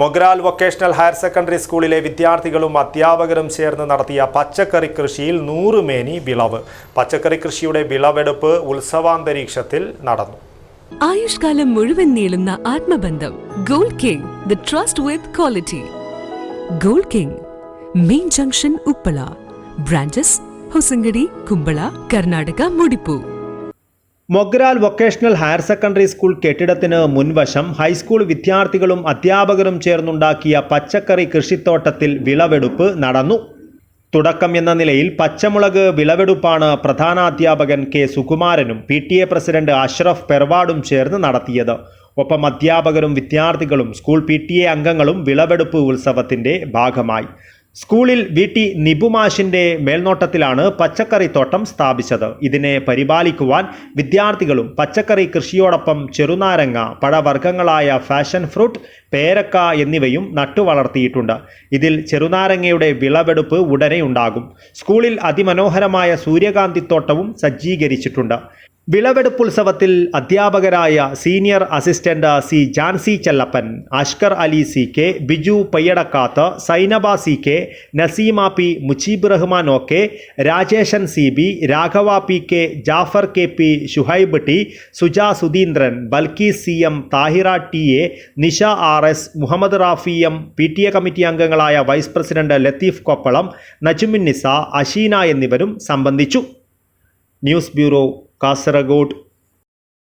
Mogral vocational higher secondary സ്കൂളിലെ വിദ്യാർത്ഥികളും അധ്യാപകരും ചേർന്ന് നടത്തിയ പച്ചക്കറി കൃഷിയിൽ നൂറുമേനി വിളവ്. പച്ചക്കറി കൃഷിയുടെ വിളവെടുപ്പ് ഉത്സവാന്തരീക്ഷത്തിൽ നടന്നു. ആയുഷ്കാലം മുഴുവൻ നീളുന്ന ആത്മബന്ധം gold king the trust with quality. Gold king main junction Uppala branches Hosangadi Kumbla Karnataka മുടിപ്പു. Mogral vocational higher secondary school കെട്ടിടത്തിന് മുൻവശം ഹൈസ്കൂൾ വിദ്യാർത്ഥികളും അധ്യാപകരും ചേർന്നുണ്ടാക്കിയ പച്ചക്കറി കൃഷിത്തോട്ടത്തിൽ വിളവെടുപ്പ് നടന്നു. തുടക്കം എന്ന നിലയിൽ പച്ചമുളക് വിളവെടുപ്പാണ് പ്രധാനാധ്യാപകൻ K സുകുമാരനും P T A president Ashraf പെർവാഡും ചേർന്ന് നടത്തിയത്. ഒപ്പം അധ്യാപകരും വിദ്യാർത്ഥികളും സ്കൂൾ പി ടി എ അംഗങ്ങളും വിളവെടുപ്പ് ഉത്സവത്തിന്റെ ഭാഗമായി. സ്കൂളിൽ വി ടി നിബുമാഷിന്റെ മേൽനോട്ടത്തിലാണ് പച്ചക്കറിത്തോട്ടം സ്ഥാപിച്ചത്. ഇതിനെ പരിപാലിക്കുവാൻ വിദ്യാർത്ഥികളും പച്ചക്കറി കൃഷിയോടൊപ്പം ചെറുനാരങ്ങ പഴവർഗങ്ങളായ ഫാഷൻ ഫ്രൂട്ട് പേരക്ക എന്നിവയും നട്ടുവളർത്തിയിട്ടുണ്ട് ഇതിൽ ചെറുനാരങ്ങയുടെ വിളവെടുപ്പ് ഉടനെ ഉണ്ടാകും. സ്കൂളിൽ അതിമനോഹരമായ സൂര്യകാന്തിത്തോട്ടവും സജ്ജീകരിച്ചിട്ടുണ്ട്. വിളവെടുപ്പ് ഉത്സവത്തിൽ അധ്യാപകരായ senior assistant C Jancy Chellappan Ashkar Ali C K Biju Payyadakkath Sainaba C K Naseema P Mujeeb Rahman O K Rajeshan C B Raghava P K Jafar K P Shuhaib T Suja Sudheendran Balkees C M Thahira T A Nisha R S Muhammad Rafi M P T A committee അംഗങ്ങളായ vice president Latheef Koppalam Najumin Nisa Asheena എന്നിവരും സംബന്ധിച്ചു. News bureau Kasaragod